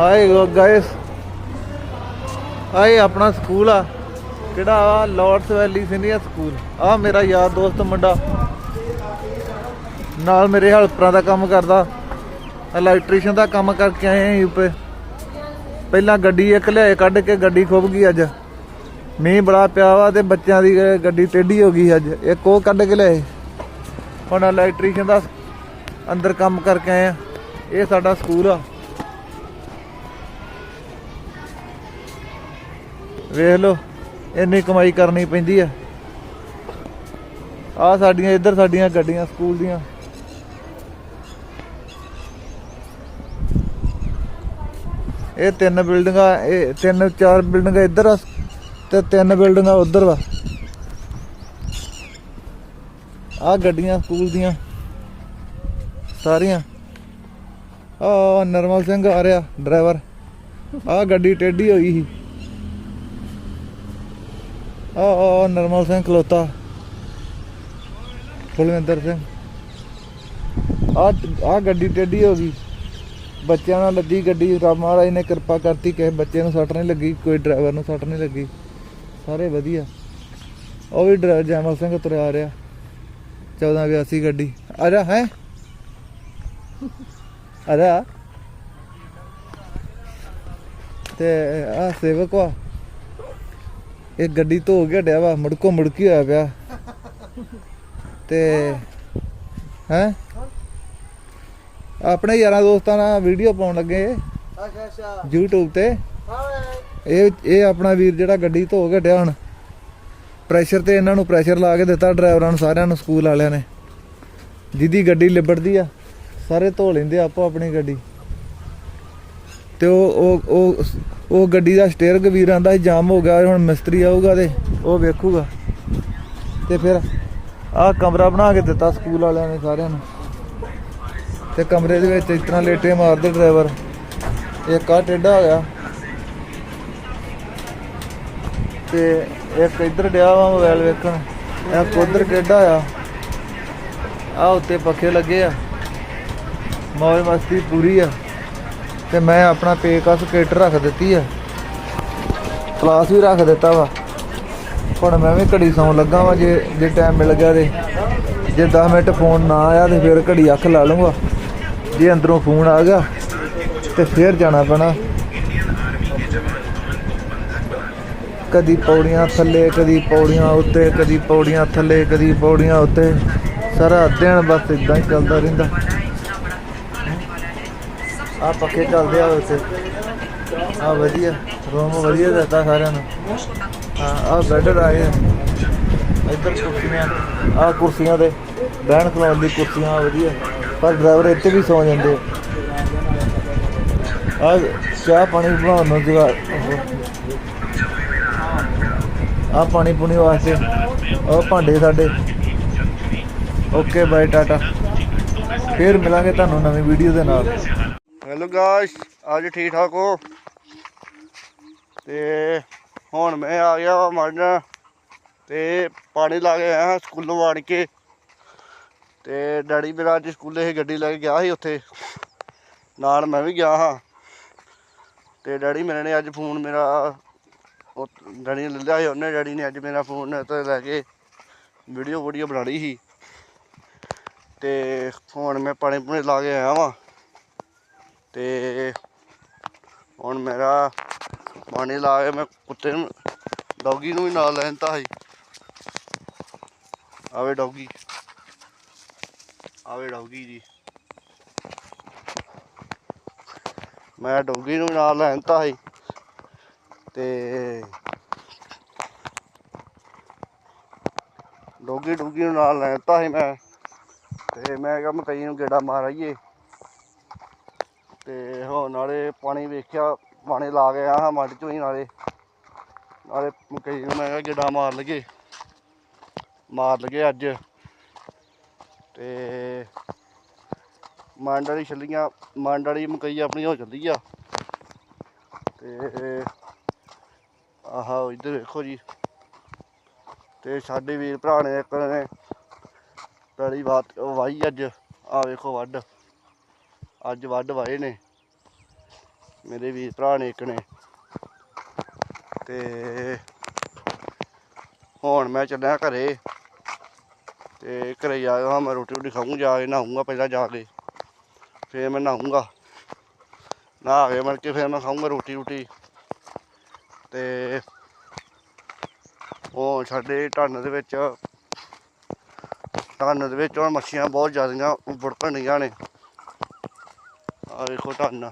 ਹਾਏ ਗਾਇਸ। ਆਏ ਆਪਣਾ ਸਕੂਲ ਆ। ਕਿਹੜਾ ਆ? Lords Valley Senior School. ਆ ਮੇਰਾ ਯਾਰ ਦੋਸਤ ਮੁੰਡਾ। ਨਾਲ ਮੇਰੇ ਹੈਲਪਰਾਂ ਦਾ ਕੰਮ ਕਰਦਾ। ਇਲੈਕਟ੍ਰੀਸ਼ੀਅਨ ਦਾ ਕੰਮ ਕਰਕੇ ਆਏ ਆ ਯੂਪੇ ਪਹਿਲਾਂ ਗੱਡੀ ਇੱਕ ਲਿਆਏ, ਕੱਢ ਕੇ ਗੱਡੀ ਖੁੱਭ ਗਈ ਅੱਜ। ਮੀਂਹ ਬੜਾ ਪਿਆ ਵਾ ਤੇ ਬੱਚਿਆਂ ਦੀ ਗੱਡੀ ਟੇਢੀ ਹੋ ਗਈ ਅੱਜ। ਇੱਕ ਉਹ ਕੱਢ ਕੇ ਲਿਆਏ। ਹੁਣ ਇਲੈਕਟ੍ਰੀਸ਼ੀਅਨ ਦਾ ਅੰਦਰ ਕੰਮ ਕਰਕੇ ਆਏ ਆ। ਇਹ ਸਾਡਾ ਸਕੂਲ ਆ। ਵੇਖ ਲਓ, ਇੰਨੀ ਕਮਾਈ ਕਰਨੀ ਪੈਂਦੀ ਆ। ਆ ਸਾਡੀਆਂ, ਇੱਧਰ ਸਾਡੀਆਂ ਗੱਡੀਆਂ, ਸਕੂਲ ਦੀਆਂ। ਇਹ ਤਿੰਨ ਬਿਲਡਿੰਗਾਂ, ਇਹ ਤਿੰਨ, ਚਾਰ ਬਿਲਡਿੰਗਾਂ ਇੱਧਰ ਆ, ਤੇ ਤਿੰਨ ਬਿਲਡਿੰਗਾਂ ਉੱਧਰ ਵਾ। ਆ ਗੱਡੀਆਂ, ਸਕੂਲ ਦੀਆਂ, ਸਾਰੀਆਂ। ਆ ਨਰਮਲ ਸਿੰਘ ਆ ਰਿਹਾ, ਡਰਾਈਵਰ। ਆ ਗੱਡੀ ਟੇਢੀ ਹੋਈ ਸੀ। ਆ ਆ ਨਰਮਲ ਸਿੰਘ ਖਲੋਤਾ। ਕੁਲਵਿੰਦਰ ਸਿੰਘ। ਆ ਆ ਗੱਡੀ ਟੇਢੀ ਹੋ ਗਈ। ਬੱਚਿਆਂ ਨਾਲ ਲੱਦੀ ਗੱਡੀ। ਰੱਬ ਮਹਾਰਾਜ ਨੇ ਕਿਰਪਾ ਕਰਤੀ, ਕਿਸੇ ਬੱਚੇ ਨੂੰ ਸੱਟ ਨਹੀਂ ਲੱਗੀ, ਕੋਈ ਡਰਾਈਵਰ ਨੂੰ ਸੱਟ ਨਹੀਂ ਲੱਗੀ। ਸਾਰੇ ਵਧੀਆ। ਉਹ ਵੀ ਡਰਾ- ਜੈਮਲ ਸਿੰਘ ਤੁਰਿਆ ਆ ਰਿਹਾ। 1482 ਗੱਡੀ। ਆ ਜਾ, ਹੈ? ਆ ਤੇ, ਆ ਸੇਵਕ ਵਾ। ਇਹ ਗੱਡੀ ਧੋ ਕੇ ਹਟਿਆ ਵਾ ਮੁੜਕੋ ਮੁੜਕੀ ਹੋਇਆ ਪਿਆ। ਤੇ ਹੈ? ਆਪਣੇ ਯਾਰਾਂ ਦੋਸਤਾਂ ਨਾਲ ਵੀਡੀਓ ਪਾਉਣ ਲੱਗੇ ਅੱਛਾ ਅੱਛਾ। YouTube ਤੇ। ਇਹ ਇਹ ਆਪਣਾ ਵੀਰ ਜਿਹੜਾ ਗੱਡੀ ਧੋ ਕੇ ਹਟਿਆ ਹੁਣ। ਪ੍ਰੈਸ਼ਰ ਤੇ ਇਹਨਾਂ ਨੂੰ ਪ੍ਰੈਸ਼ਰ ਲਾ ਕੇ ਦਿੱਤਾ ਡਰਾਈਵਰਾਂ ਨੂੰ ਸਾਰਿਆਂ ਨੂੰ ਸਕੂਲ ਵਾਲਿਆਂ ਨੇ। ਜਿਹਦੀ ਗੱਡੀ ਲਿਬੜਦੀ ਆ। ਸਾਰੇ ਧੋ ਲੈਂਦੇ ਆਪੋ ਆਪਣੀ ਗੱਡੀ। ਤੇ ਉਹ ਉਹ ਉਹ ਗੱਡੀ ਦਾ ਸਟੀਅਰਿੰਗ ਵੀਰ ਆਂਦਾ ਜਾਮ ਹੋ ਗਿਆ ਹੁਣ ਮਿਸਤਰੀ ਆਊਗਾ ਤੇ ਉਹ ਵੇਖੂਗਾ। ਤੇ ਫਿਰ ਆਹ ਕਮਰਾ ਬਣਾ ਕੇ ਦਿੱਤਾ ਸਕੂਲ ਵਾਲਿਆਂ ਨੇ ਸਾਰਿਆਂ ਨੂੰ। ਤੇ ਕਮਰੇ ਦੇ ਵਿੱਚ ਇਸ ਤਰ੍ਹਾਂ ਲੇਟੇ ਮਾਰਦੇ ਡਰਾਈਵਰ ਇੱਕ ਆ ਟੇਢਾ ਹੋ ਗਿਆ। ਤੇ ਇੱਕ ਇੱਧਰ ਡਿਆ ਵਾ ਮੋਬਾਈਲ ਵੇਖਣ। ਇੱਕ ਉਧਰ ਟੇਢਾ ਆ। ਆ ਉੱਤੇ ਪੱਖੇ ਲੱਗੇ ਆ। ਮੌਜ ਮਸਤੀ ਪੂਰੀ ਆ। ਤੇ ਮੈਂ ਆਪਣਾ ਪੇਕਸ ਕਿੱਟ ਰੱਖ ਦਿੱਤੀ ਆ। ਕਲਾਸ ਵੀ ਰੱਖ ਦਿੱਤਾ ਵਾ। ਹੁਣ ਮੈਂ ਵੀ ਘੜੀ ਸੌਣ ਲੱਗਾ ਵਾ, ਜੇ ਜੇ ਟਾਈਮ ਮਿਲ ਗਿਆ ਤੇ। ਜੇ 10 ਮਿੰਟ ਫੋਨ ਨਾ ਆਇਆ ਤੇ ਫਿਰ ਘੜੀ ਅੱਖ ਲਾ ਲੂੰਗਾ ਜੇ ਅੰਦਰੋਂ ਫੋਨ ਆ ਗਿਆ ਤੇ ਫਿਰ ਜਾਣਾ ਪੈਣਾ। ਕਦੀ ਪੌੜੀਆਂ ਥੱਲੇ, ਕਦੀ ਪੌੜੀਆਂ ਉੱਤੇ, ਕਦੀ ਪੌੜੀਆਂ ਥੱਲੇ, ਕਦੀ ਪੌੜੀਆਂ ਉੱਤੇ। ਸਾਰਾ ਦਿਨ ਬਸ ਇਦਾਂ ਹੀ ਚੱਲਦਾ ਰਹਿੰਦਾ। ਆ ਪੱਖੇ ਚੱਲਦੇ ਆ ਉੱਥੇ। ਆ ਵਧੀਆ ਰੂਮ ਵਧੀਆ ਦਿੱਤਾ ਸਾਰਿਆਂ ਨੂੰ। ਹਾਂ ਆ ਬੈੱਡ ਆਏ ਆ ਇੱਧਰ ਕੁਰਸੀਆਂ ਆ ਕੁਰਸੀਆਂ ਦੇ ਬਹਿਣ ਖਲੋਣ ਦੀ ਕੁਰਸੀਆਂ ਵਧੀਆ। ਪਰ ਡਰਾਈਵਰ ਇੱਥੇ ਵੀ ਸੌ ਜਾਂਦੇ ਆ। ਚਾਹ ਪਾਣੀ ਬਣਾਉਣ ਨੂੰ ਜਗਾ ਆ ਪਾਣੀ ਪੂਣੀ ਵਾਸਤੇ। ਉਹ ਭਾਂਡੇ ਸਾਡੇ। Okay, bye, tata. ਫੇਰ ਮਿਲਾਂਗੇ ਤੁਹਾਨੂੰ ਨਵੀਂ ਵੀਡੀਓ ਦੇ ਨਾਲ। ਹੈਲੋ ਗਾਇਸ ਅੱਜ ਠੀਕ ਠਾਕ ਹੋ? ਤੇ ਹੁਣ ਮੈਂ ਆ ਗਿਆ ਵਾ ਮਰਨ ਤੇ ਪਾਣੀ ਲਾ ਕੇ ਆਇਆ ਸਕੂਲੋਂ ਵਾੜ ਕੇ। ਤੇ ਡੈਡੀ ਮੇਰਾ ਅੱਜ ਸਕੂਲੇ ਹੀ ਗੱਡੀ ਲੈ ਕੇ ਗਿਆ ਸੀ ਉੱਥੇ। ਨਾਲ ਮੈਂ ਵੀ ਗਿਆ ਹਾਂ। ਤੇ ਡੈਡੀ ਮੇਰੇ ਨੇ ਅੱਜ ਫੋਨ ਮੇਰਾ, ਉਹ ਡੈਡੀ ਨੇ ਲੈ ਲਿਆ ਸੀ, ਉਹਨੇ ਡੈਡੀ ਨੇ ਅੱਜ ਮੇਰਾ ਫੋਨ ਤੇ ਲੈ ਕੇ ਵੀਡੀਓ ਵੀਡੀਓ ਬਣਾ ਲਈ ਸੀ। ਤੇ ਹੁਣ ਮੈਂ ਪਾਣੀ ਪੂਣੀ ਲਾ ਕੇ ਆਇਆ ਵਾਂ। ਤੇ ਹੁਣ ਮੇਰਾ ਪਾਣੀ ਲਾ ਕੇ ਮੈਂ ਕੁੱਤੇ ਨੂੰ, ਡੌਗੀ ਨੂੰ ਵੀ ਨਾਲ ਲੈਣ ਤਾ ਸੀ। ਆਵੇ ਡੌਗੀ। ਆਵੇ ਡੌਗੀ ਜੀ। ਮੈਂ ਡੌਗੀ ਨੂੰ ਵੀ ਨਾਲ ਲੈਣ ਤਾ ਸੀ। ਤੇ ਡੌਗੀ ਡੌਗੀ ਨੂੰ ਨਾਲ ਲੈਣ ਤਾ ਸੀ ਮੈਂ। ਤੇ ਮੈਂ ਕਿਹਾ ਮੈਂ ਨੂੰ ਗੇੜਾ ਮਾਰਈਏ। ਤੇ ਹੁਣ ਨਾਲੇ ਪਾਣੀ ਵੇਖਿਆ, ਪਾਣੀ ਲਾ ਕੇ ਆਇਆ ਮੱਡ ਚੋਂ ਹੀ ਨਾਲੇ। ਨਾਲੇ ਕਈ ਮੈਂ ਕਿਹਾ ਗਿੱਡਾ ਮਾਰ ਲਈਏ। ਮਾਰ ਲਈਏ ਅੱਜ। ਤੇ ਮੰਡ ਵਾਲੀ ਛੱਲੀਆਂ, ਮੰਡ ਵਾਲੀ ਮਕਈ ਆਪਣੀ ਹੋ ਚੱਲੀ ਆ। ਤੇ ਆਹ, ਇੱਧਰ ਵੇਖੋ ਜੀ। ਤੇ ਸਾਡੇ ਵੀਰ ਭਰਾ ਨੇ ਇੱਕ ਨੇ, ਪਹਿਲੀ ਬਾਤ ਵਾਈ ਅੱਜ। ਆ ਵੇਖੋ ਵੱਢ। ਅੱਜ ਵੱਢ ਵਾਏ ਨੇ। ਮੇਰੇ ਵੀਰ ਭਰਾ ਨੇ ਇੱਕ ਨੇ। ਤੇ ਹੁਣ ਮੈਂ ਚੱਲਿਆ ਘਰੇ। ਤੇ ਘਰੇ ਜਾ ਕੇ ਮੈਂ ਰੋਟੀ ਰੋਟੀ ਖਾਊਂ ਜਾ ਕੇ ਨਹਾਊਂਗਾ ਪਹਿਲਾਂ ਜਾ ਕੇ। ਫਿਰ ਮੈਂ ਨਹਾਊਂਗਾ। ਨਹਾ ਕੇ ਮੜ ਕੇ ਫਿਰ ਮੈਂ ਖਾਊਂਗਾ ਰੋਟੀ ਰੋਟੀ। ਤੇ ਉਹ ਸਾਡੇ ਢੰਨ ਦੇ ਵਿੱਚ ਢੰਨ ਦੇ ਵਿੱਚ ਹੁਣ ਮੱਛੀਆਂ ਬਹੁਤ ਜ਼ਿਆਦੀਆਂ ਬੜਕਣ ਡੀਆਂ ਨੇ। ਆ ਵੇਖੋ ਢੰਨ